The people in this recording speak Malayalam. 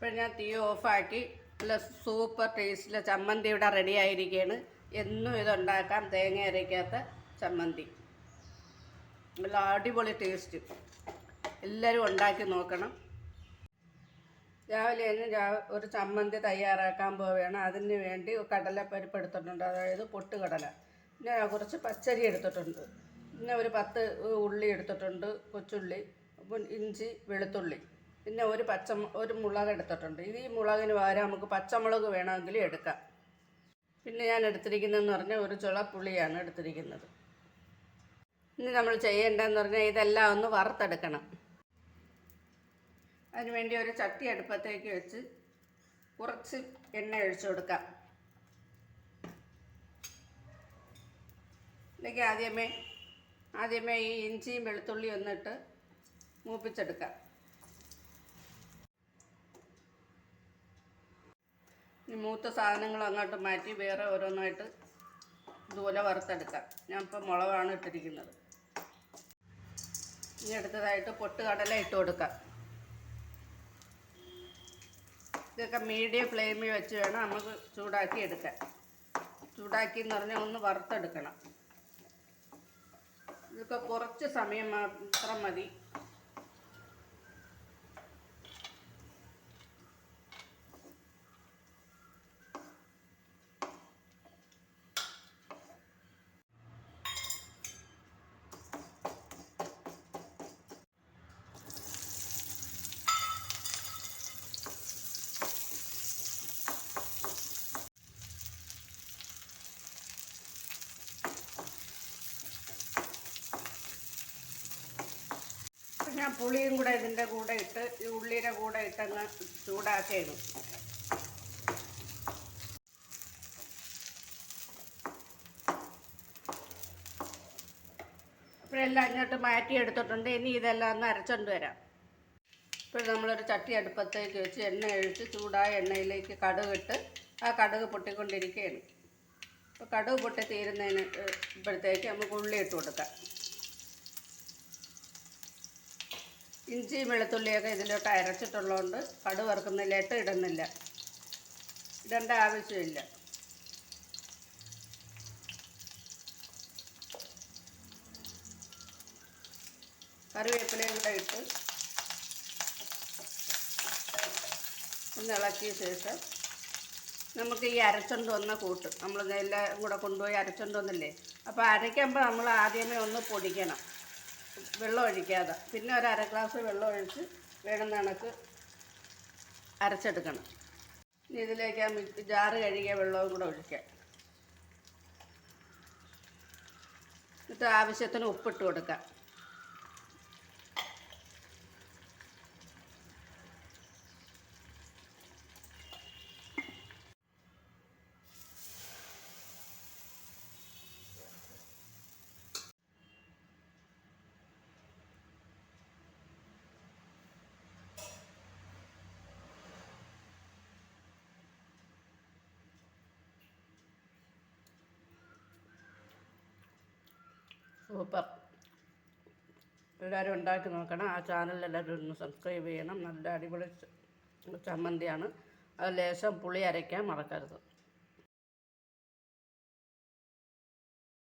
ഇപ്പോൾ ഞാൻ തീ ഓഫാക്കി. നല്ല സൂപ്പർ ടേസ്റ്റിലെ ചമ്മന്തി ഇവിടെ റെഡി ആയിരിക്കുകയാണ് എന്നും ഇതുണ്ടാക്കാം. തേങ്ങ അരയ്ക്കാത്ത ചമ്മന്തി. നല്ല അടിപൊളി ടേസ്റ്റ് എല്ലാവരും ഉണ്ടാക്കി നോക്കണം. രാവിലെ തന്നെ ഒരു ചമ്മന്തി തയ്യാറാക്കാൻ പോവുകയാണ്. അതിന് വേണ്ടി കടലപ്പരിപ്പ് എടുത്തിട്ടുണ്ട്. അതായത് പൊട്ടുകടല. പിന്നെ കുറച്ച് പച്ചരി എടുത്തിട്ടുണ്ട്. പിന്നെ ഒരു പത്ത് ഉള്ളി എടുത്തിട്ടുണ്ട് കൊച്ചുള്ളി ഇഞ്ചി വെളുത്തുള്ളി. പിന്നെ ഒരു പച്ച ഒരു മുളക് എടുത്തിട്ടുണ്ട്. ഇത് ഈ മുളകിന് പകരം നമുക്ക് പച്ചമുളക് വേണമെങ്കിൽ എടുക്കാം. പിന്നെ ഞാൻ എടുത്തിരിക്കുന്നതെന്ന് പറഞ്ഞാൽ ഒരു ചുള പുളിയാണ് എടുത്തിരിക്കുന്നത്. ഇനി നമ്മൾ ചെയ്യേണ്ടതെന്ന് പറഞ്ഞാൽ ഇതെല്ലാം ഒന്ന് വറുത്തെടുക്കണം. അതിനുവേണ്ടി ഒരു ചട്ടി അടുപ്പത്തേക്ക് വെച്ച് കുറച്ച് എണ്ണ ഒഴിച്ചു കൊടുക്കാം. ഇതിലേക്ക് ആദ്യമേ ആദ്യമേ ഈ ഇഞ്ചിയും വെളുത്തുള്ളിയും ഒന്നിട്ട് മൂപ്പിച്ചെടുക്കാം. മൂത്ത സാധനങ്ങൾ അങ്ങോട്ട് മാറ്റി വേറെ ഓരോന്നായിട്ട് ഇതുപോലെ വറുത്തെടുക്കാം. ഞാൻ ഇപ്പോൾ മുളകാണ് ഇട്ടിരിക്കുന്നത്. ഇനി അടുത്തതായിട്ട് പൊട്ടുകടല ഇട്ട് കൊടുക്കാം. ഇതൊക്കെ മീഡിയം ഫ്ലെയിമിൽ വെച്ച് വേണം നമുക്ക് ചൂടാക്കി എടുക്കാം ചൂടാക്കി എന്ന് പറഞ്ഞാൽ ഒന്ന് വറുത്തെടുക്കണം. ഇതൊക്കെ കുറച്ച് സമയം മാത്രം മതി. ഞാൻ പുളിയും കൂടെ ഇതിന്റെ കൂടെ ഇട്ട് ഈ ഉള്ളിയുടെ കൂടെ ഇട്ടങ്ങ് ചൂടാക്കി അപ്പോൾ എല്ലാം ഇങ്ങോട്ട് മാറ്റി എടുത്തിട്ടുണ്ട് ഇനി ഇതെല്ലാം ഒന്ന് അരച്ചോണ്ട് വരാം. ഇപ്പോൾ നമ്മളൊരു ചട്ടി അടുപ്പത്തേക്ക് വെച്ച് എണ്ണ ഒഴിച്ച് ചൂടായ എണ്ണയിലേക്ക് കടുക് ഇട്ട് ആ കടുക് പൊട്ടിക്കൊണ്ടിരിക്കുകയാണ്. അപ്പോൾ കടുക് പൊട്ടി തീരുന്നതിന് ഇപ്പോഴത്തേക്ക് നമുക്ക് ഉള്ളി ഇട്ട് കൊടുക്കാം. ഇഞ്ചിയും വെളുത്തുള്ളിയൊക്കെ ഇതിലോട്ട് അരച്ചിട്ടുള്ളതുകൊണ്ട് കടു വറുക്കുന്നില്ലേട്ട് ഇടുന്നില്ല. ഇടേണ്ട ആവശ്യമില്ല. കറിവേപ്പിലയും കൂടെ ഇട്ട് ഒന്ന് ഇളക്കിയ ശേഷം നമുക്ക് ഈ അരച്ചോണ്ട് വന്ന കൂട്ട് നമ്മൾ എല്ലാം കൂടെ കൊണ്ടുപോയി അരച്ചോണ്ട് വന്നില്ലേ? അപ്പോൾ അരയ്ക്കുമ്പോൾ നമ്മൾ ആദ്യമേ ഒന്ന് പൊടിക്കണം. വെള്ളം ഒഴിക്കാതെ. പിന്നെ ഒരു അര ഗ്ലാസ് വെള്ളം ഒഴിച്ച് വേണമെന്ന കണക്ക് അരച്ചെടുക്കണം. ഇനി ഇതിലേക്ക് ആ മിക്സി ജാറ് കഴുകിയ വെള്ളവും കൂടെ ഒഴിക്കാം. എന്നിട്ട് ആവശ്യത്തിന് ഉപ്പിട്ട് കൊടുക്കാം. സൂപ്പർ. എല്ലാവരും ഉണ്ടാക്കി നോക്കണം. ആ ചാനൽ എല്ലാവരും ഒന്ന് സബ്സ്ക്രൈബ് ചെയ്യണം. നല്ല അടിപൊളി ചമ്മന്തിയാണ്. അത് ലേശം പുളി അരയ്ക്കാൻ മറക്കരുത്.